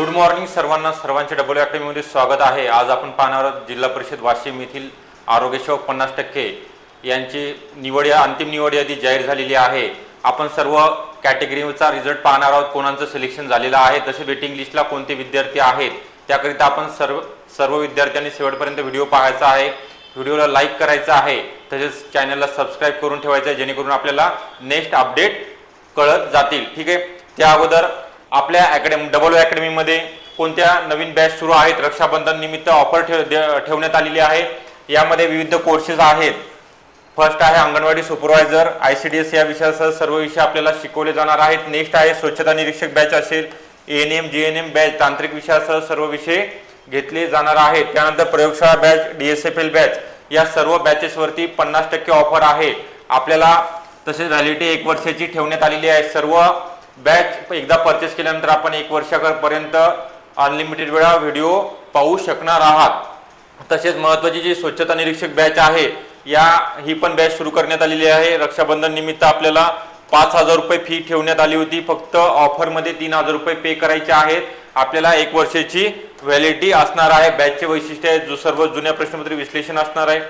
Good morning सर्वांना सर्वांचे double अकॅडमीमध्ये स्वागत आहे. आज आपण पाहणार आहोत जिल्हा परिषद वाशिम येथील आरोग्यसेवक पन्नास टक्के यांची निवड या अंतिम निवड यादी जाहीर झालेली आहे. आपण सर्व कॅटेगरीचा रिझल्ट पाहणार आहोत कोणाचं सिलेक्शन झालेलं आहे तसे वेटिंग लिस्टला कोणते विद्यार्थी आहेत त्याकरिता आपण सर्व सर्व विद्यार्थ्यांनी शेवटपर्यंत व्हिडिओ पाहायचा आहे. व्हिडिओला लाईक करायचा आहे तसेच चॅनलला सबस्क्राईब करून ठेवायचं आहे जेणेकरून आपल्याला नेक्स्ट अपडेट कळत जातील. ठीक आहे? त्या अगोदर आपल्या अकॅडमी डबल अकॅडमीमध्ये कोणत्या नवीन बॅच सुरू आहेत? रक्षाबंधन निमित्त ऑफर ठेव दे- ठेवण्यात आलेली आहे. यामध्ये विविध कोर्सेस आहेत. फर्स्ट आहे anganwadi supervisor I C D S या विषयासह सर्व विषय आपल्याला शिकवले जाणार आहेत. नेक्स्ट आहे स्वच्छता निरीक्षक बॅच असेल. N M G N M batch तांत्रिक विषयासह सर्व विषय घेतले जाणार आहेत. त्यानंतर प्रयोगशाळा batch D S F L batch या सर्व बॅचेसवरती पन्नास टक्के ऑफर आहे. आपल्याला तसेच व्हॅलिडिटी एक वर्षाची ठेवण्यात आलेली आहे. सर्व बॅच एकदा परचेस केल्यानंतर आपण एक वर्षापर्यंत अनलिमिटेड वेळा व्हिडिओ पाहू शकणार आहात. तसेच महत्वाची जी स्वच्छता निरीक्षक बॅच आहे या ही पण बॅच सुरू करण्यात आलेली आहे. रक्षाबंधन निमित्त आपल्याला पाच हजार रुपये फी ठेवण्यात आली होती. फक्त ऑफरमध्ये तीन हजार रुपये पे करायचे आहेत. आपल्याला एक वर्षाची व्हॅलिडिटी असणार आहे. बॅचचे वैशिष्ट्य आहे जो सर्व जुन्या प्रश्नपत्र विश्लेषण असणार आहे.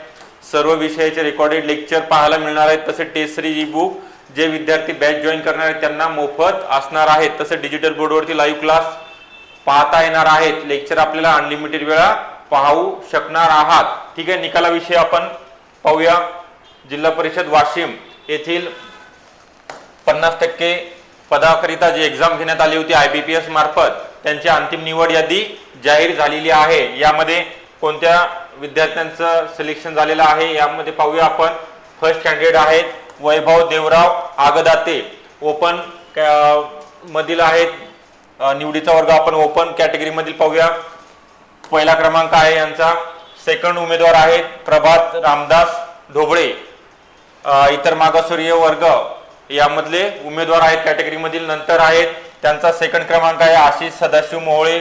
सर्व विषयाचे रेकॉर्डेड लेक्चर पाहायला मिळणार आहेत. तसे टेस्ट सिरीज ई बुक जे विद्यार्थी बॅच जॉईन करणार आहेत त्यांना मोफत असणार आहेत. तसे डिजिटल बोर्डवरती लाईव्ह क्लास पाहता येणार आहेत. लेक्चर आपल्याला अनलिमिटेड वेळा पाहू शकणार आहात. ठीक आहे निकालाविषयी आपण पाहूया. जिल्हा परिषद वाशिम येथील पन्नास टक्के पदाकरिता जी एक्झाम घेण्यात आली होती आय बी पी एस मार्फत त्यांची अंतिम निवड यादी जाहीर झालेली आहे. यामध्ये कोणत्या विद्यार्थ्यांचं सिलेक्शन झालेलं आहे यामध्ये पाहूया आपण. फर्स्ट कॅन्डिडेट आहेत. वैभव देवराव आगदाते. ओपन मधील आहेत निवडीचा वर्ग आपण ओपन कॅटेगरीमधील पाहूया. पहिला क्रमांक आहे यांचा. सेकंड उमेदवार आहेत प्रभात रामदास ढोबळे. इतर मागासवर्गीय वर्ग यामधले उमेदवार आहेत कॅटेगरीमधील नंतर आहेत त्यांचा सेकंड क्रमांक आहे आशिष सदाशिव मोहोळे.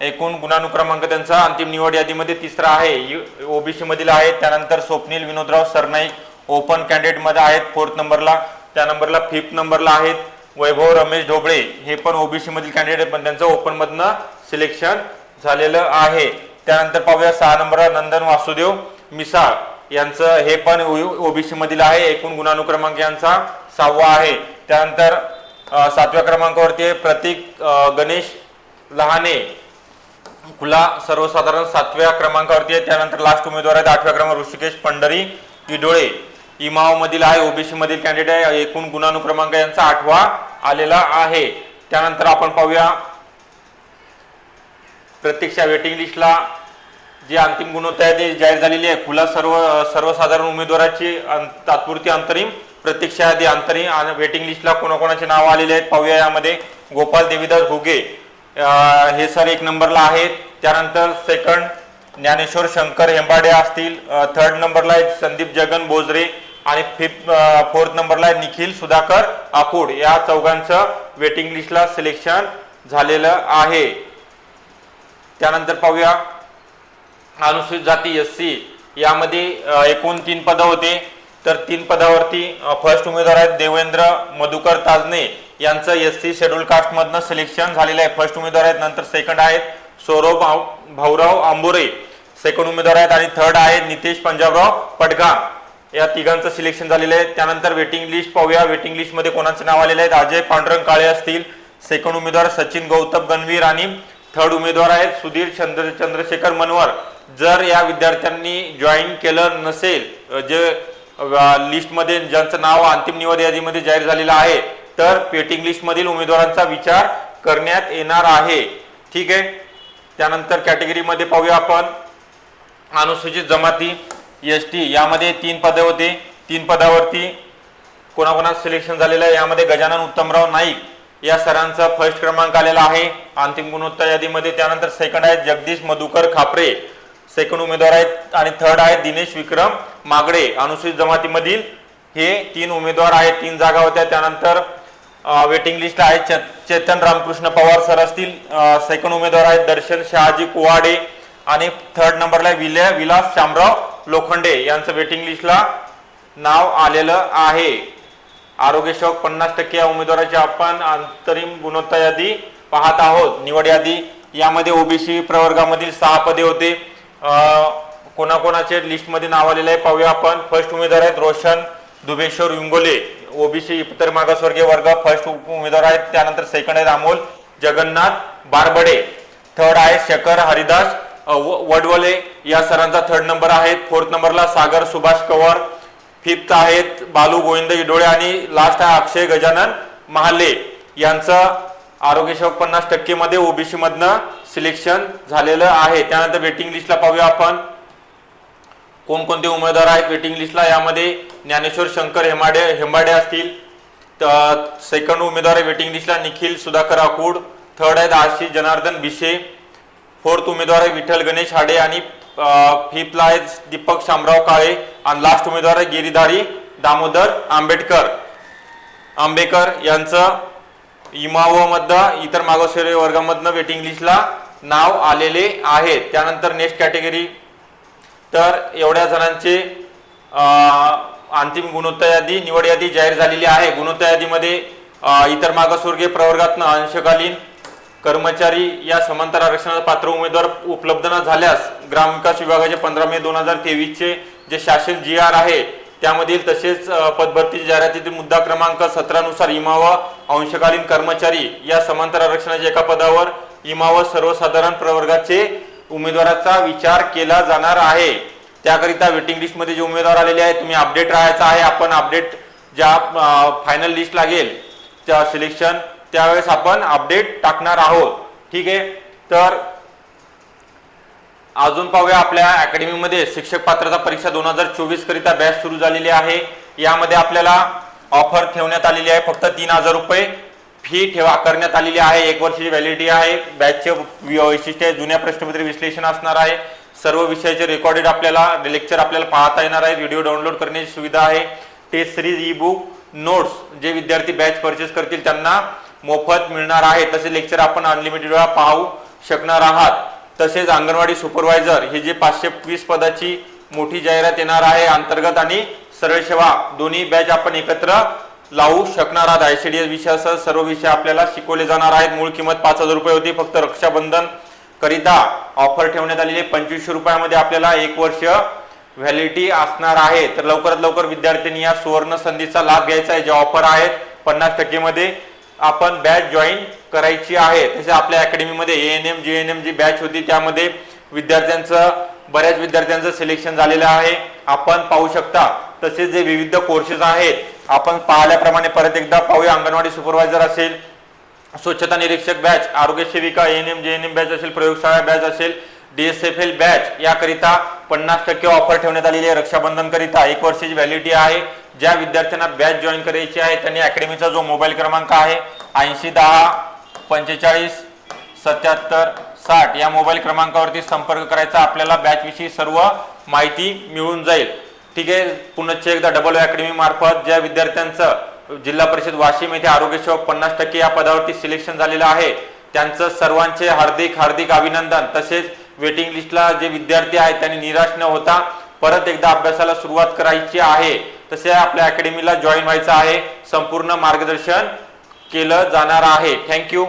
एकूण गुणानुक्रमांक त्यांचा अंतिम निवड यादीमध्ये तिसरा आहे. ओबीसी मधील आहेत. त्यानंतर स्वप्नील विनोदराव सरनाईक ओपन कॅन्डिडेटमध्ये आहेत फोर्थ नंबरला त्या नंबरला फिफ्थ नंबरला आहेत. वैभव रमेश ढोबळे हे पण ओबीसी मधील कॅन्डिडेट पण त्यांचं ओपन मधनं सिलेक्शन झालेलं आहे. त्यानंतर पाहूया सहा नंबरला नंदन वासुदेव मिसाळ यांचं हे पण ओबीसी मधील आहे. एकूण गुणानुक्रमांक यांचा सहावा आहे. त्यानंतर सातव्या क्रमांकावरती आहे प्रतीक गणेश लहाने. खुला सर्वसाधारण सातव्या क्रमांकावरती आहे. त्यानंतर लास्ट उमेदवार आहेत आठव्या क्रमांक ऋषिकेश पंढरी इडोळे. इमाव मधील आहे ओबीसी मधील कॅन्डिडेट आहे एकूण गुणानुक्रमांक यांचा आठवा आलेला आहे. त्यानंतर आपण पाहूया. प्रत्यक्षा वेटिंग लिस्टला जी अंतिम गुणवत्ता आहे ती जाहीर झालेली आहे. खुला सर्व सर्वसाधारण उमेदवाराची तात्पुरती अंतरिम प्रत्यक्ष यादी अंतरिम आणि वेटिंग लिस्टला कोणाकोणाचे नाव आलेले आहेत पाहूया यामध्ये. गोपाल देवीदास घुगे हे सर एक नंबरला आहेत. त्यानंतर सेकंड ज्ञानेश्वर शंकर हेंबाडे असतील. थर्ड नंबरला आहे संदीप जगन बोजरे आणि फिफ्थ फोर्थ नंबरला आहे निखिल सुधाकर आकुड. या चौघांचं वेटिंग लिस्टला सिलेक्शन झालेलं आहे. त्यानंतर पाहूया. अनुसूचित जाती एस सी यामध्ये uh, एकूण तीन पदं होते. तर तीन पदावरती uh, फर्स्ट उमेदवार आहेत देवेंद्र मधुकर ताजने. यांचं एस सी शेड्यूल कास्टमधनं सिलेक्शन झालेलं आहे. फर्स्ट उमेदवार आहेत नंतर सेकंड आहेत सौरभ भाऊ भाऊराव आंबोरे. सेकंड उमेदवार आहेत आणि थर्ड आहेत नितेश पंजाबराव पडगाम. या तिघांचं सिलेक्शन झालेलं आहे. त्यानंतर वेटिंग लिस्ट पाहूया. वेटिंग लिस्टमध्ये कोणाचे नाव आलेले आहेत अजय पांडुरंग काळे असतील. सेकंड उमेदवार सचिन गौतम गणवीर आणि थर्ड उमेदवार आहेत सुधीर चंद्र चंद्रशेखर मनवर. जर या विद्यार्थ्यांनी जॉईन केलं नसेल जे लिस्टमध्ये ज्यांचं नाव अंतिम निवड यादीमध्ये जाहीर झालेलं आहे तर वेटिंग लिस्टमधील उमेदवारांचा विचार करण्यात येणार आहे. ठीक आहे? त्यानंतर कॅटेगरीमध्ये पाहूया आपण. अनुसूचित जमाती एस टी यामध्ये तीन पदे होते. तीन पदावरती कोणाकोणा सिलेक्शन झालेलं आहे. यामध्ये गजानन उत्तमराव नाईक या सरांचा फर्स्ट क्रमांक आलेला आहे. अंतिम गुणवत्ता यादीमध्ये त्यानंतर सेकंड आहे जगदीश मधुकर खापरे. सेकंड उमेदवार आहेत आणि थर्ड आहे दिनेश विक्रम मागडे. अनुसूचित जमातीमधील हे तीन उमेदवार आहेत. तीन जागा होत्या. त्यानंतर वेटिंग लिस्ट आहे चे- चेतन रामकृष्ण पवार सर असतील. सेकंड उमेदवार आहेत दर्शन शहाजी कुवाडे. आणि थर्ड नंबरला विलय विलास शामराव. लोखंडे यांचं वेटिंग लिस्टला नाव आलेलं आहे. आरोग्यसेवक पन्नास टक्के या उमेदवाराची आपण अंतरिम गुणवत्ता यादी पाहत आहोत. निवड यादी यामध्ये ओबीसी प्रवर्गामधील सहा पदे होते. कोणाकोणाचे लिस्टमध्ये नाव आलेलं आहे पाहूया आपण. फर्स्ट उमेदवार आहेत रोशन दुबेश्वर विंगोले. ओबीसी इतर मागासवर्गीय वर्ग फर्स्ट उमेदवार आहेत. त्यानंतर सेकंड आहेत अमोल जगन्नाथ बारबडे. थर्ड आहे शेखर हरिदास. वडवले या सरांचा थर्ड नंबर आहेत. फोर्थ नंबरला सागर सुभाष कवर. फिफ्थ आहेत बालू गोविंद इडोळे आणि लास्ट आहे अक्षय गजानन महाले. यांचं आरोग्य सेवक पन्नास टक्के मध्ये ओबीसी मधनं सिलेक्शन झालेलं आहे. त्यानंतर वेटिंग लिस्टला पाहूया आपण. कोणकोणते उमेदवार आहेत वेटिंग लिस्टला यामध्ये ज्ञानेश्वर शंकर हेमाडे हेंबाडे असतील. सेकंड उमेदवार आहे वेटिंग लिस्टला निखिल सुधाकर आकुड. थर्ड आहेत आशिष जनार्दन भिशे फोर्थ उमेदवार आहे विठ्ठल गणेश हाडे आणि फिफ्थला आहे दीपक शामराव काळे आणि लास्ट उमेदवार आहे गिरीधारी दामोदर आंबेडकर. आंबेकर यांचं इमाव मधनं इतर मागासवर्गीय वर्गामधनं वेटिंग लिस्टला नाव आलेले आहे. त्यानंतर नेक्स्ट कॅटेगरी तर एवढ्या जणांचे अंतिम गुणोत्तर यादी निवड यादी जाहीर झालेली आहे. गुणोत्तर यादीमध्ये इतर मागासवर्गीय प्रवर्गातनं अंशकालीन कर्मचारी या समांतर आरक्षणाचा पात्र उमेदवार उपलब्ध न झाल्यास ग्रामविकास विभागाचे पंधरा मे दोन हजार तेवीसचे जे शासन जी आर आहे त्यामधील तसेच पदभरती जाहिरातीतील मुद्दा क्रमांक सतरानुसार इमावा अंशकालीन कर्मचारी या समांतर आरक्षणाच्या एका पदावर इमावा सर्वसाधारण प्रवर्गाचे उमेदवाराचा विचार केला जाणार आहे. त्याकरिता वेटिंग लिस्टमध्ये जे उमेदवार आलेले आहेत तुम्ही अपडेट राहायचा आहे. आपण अपडेट ज्या फायनल लिस्ट लागेल त्या सिलेक्शन त्यावेळेस आपण अपडेट टाकणार आहोत. ठीक आहे? तर अजून पाहूया आपल्या अकॅडमीमध्ये शिक्षक पात्रता परीक्षा दोन हजार चोवीस करिता बॅच सुरू झालेली आहे. यामध्ये आपल्याला ऑफर ठेवण्यात आलेली आहे फक्त तीन हजार रुपये. फी ठेवा करण्यात आलेली आहे. एक वर्षाची व्हॅलिडिटी आहे. बॅचचे वैशिष्ट्य जुन्या प्रश्नपत्र विश्लेषण असणार आहे. सर्व विषयाचे रेकॉर्डेड आपल्याला लेक्चर आपल्याला पाहता येणार आहे. व्हिडिओ डाउनलोड करण्याची सुविधा आहे. Test series e book notes जे विद्यार्थी बॅच परचेस करतील त्यांना मोफत मिळणार आहे. तसे लेक्चर आपण अनलिमिटेड वेळा पाहू शकणार आहात. तसेच अंगणवाडी सुपरवायझर हे जे पाचशे वीस पदाची मोठी जाहिरात येणार आहे अंतर्गत आणि सरळ सेवा दोन्ही बॅच आपण एकत्र लावू शकणार आहात. आयसीडीएस विषयासह सर्व विषय आपल्याला शिकवले जाणार आहेत. मूळ किंमत पाच हजार रुपये होती. फक्त रक्षाबंधन करिता ऑफर ठेवण्यात आलेली पंचवीसशे रुपयामध्ये आपल्याला एक वर्ष व्हॅलिडिटी असणार आहे. तर लवकरात लवकर विद्यार्थ्यांनी या सुवर्ण संधीचा लाभ घ्यायचा आहे. जे ऑफर आहेत पन्नास टक्केमध्ये आपण बॅच जॉईन करायची आहे. तसे आपल्या अकॅडमीमध्ये A N M G N M G batch होती त्यामध्ये विद्यार्थ्यांचं बऱ्याच विद्यार्थ्यांचं सिलेक्शन झालेलं आहे. आपण पाहू शकता तसेच जे विविध कोर्सेस आहेत आपण पाहिल्याप्रमाणे परत एकदा पाहूया. अंगणवाडी सुपरवायझर असेल स्वच्छता निरीक्षक बॅच आरोग्य सेविका N M J N M batch असेल प्रयोगशाळा बॅच असेल डीएसएफएल बॅच याकरिता पन्नास टक्के ऑफर ठेवण्यात आलेली आहे रक्षाबंधन करिता एक वर्षाची व्हॅलिडिटी आहे. ज्या विद्यार्थ्यांना बॅच जॉईन करायची आहे त्यांनी अकॅडमीचा जो मोबाईल क्रमांक आहे ऐंशी दहा पंचेचाळीस सत्याहत्तर साठ या मोबाईल क्रमांकावरती संपर्क करायचा. आपल्याला बॅचविषयी सर्व माहिती मिळून जाईल. ठीक आहे? पुनश्च एकदा डबल अकॅडमी मार्फत ज्या विद्यार्थ्यांचं जिल्हा परिषद वाशिम येथे आरोग्य सेवक पन्नास टक्के या पदावरती सिलेक्शन झालेलं आहे त्यांचं सर्वांचे हार्दिक हार्दिक अभिनंदन. तसेच वेटिंग लिस्टला जे विद्यार्थी आहेत त्यांनी निराश न होता परत एकदा अभ्यासाला सुरुवात करायची आहे. तसे आपल्या अकॅडमीला जॉईन व्हायचं आहे. संपूर्ण मार्गदर्शन केलं जाणार आहे. थँक्यू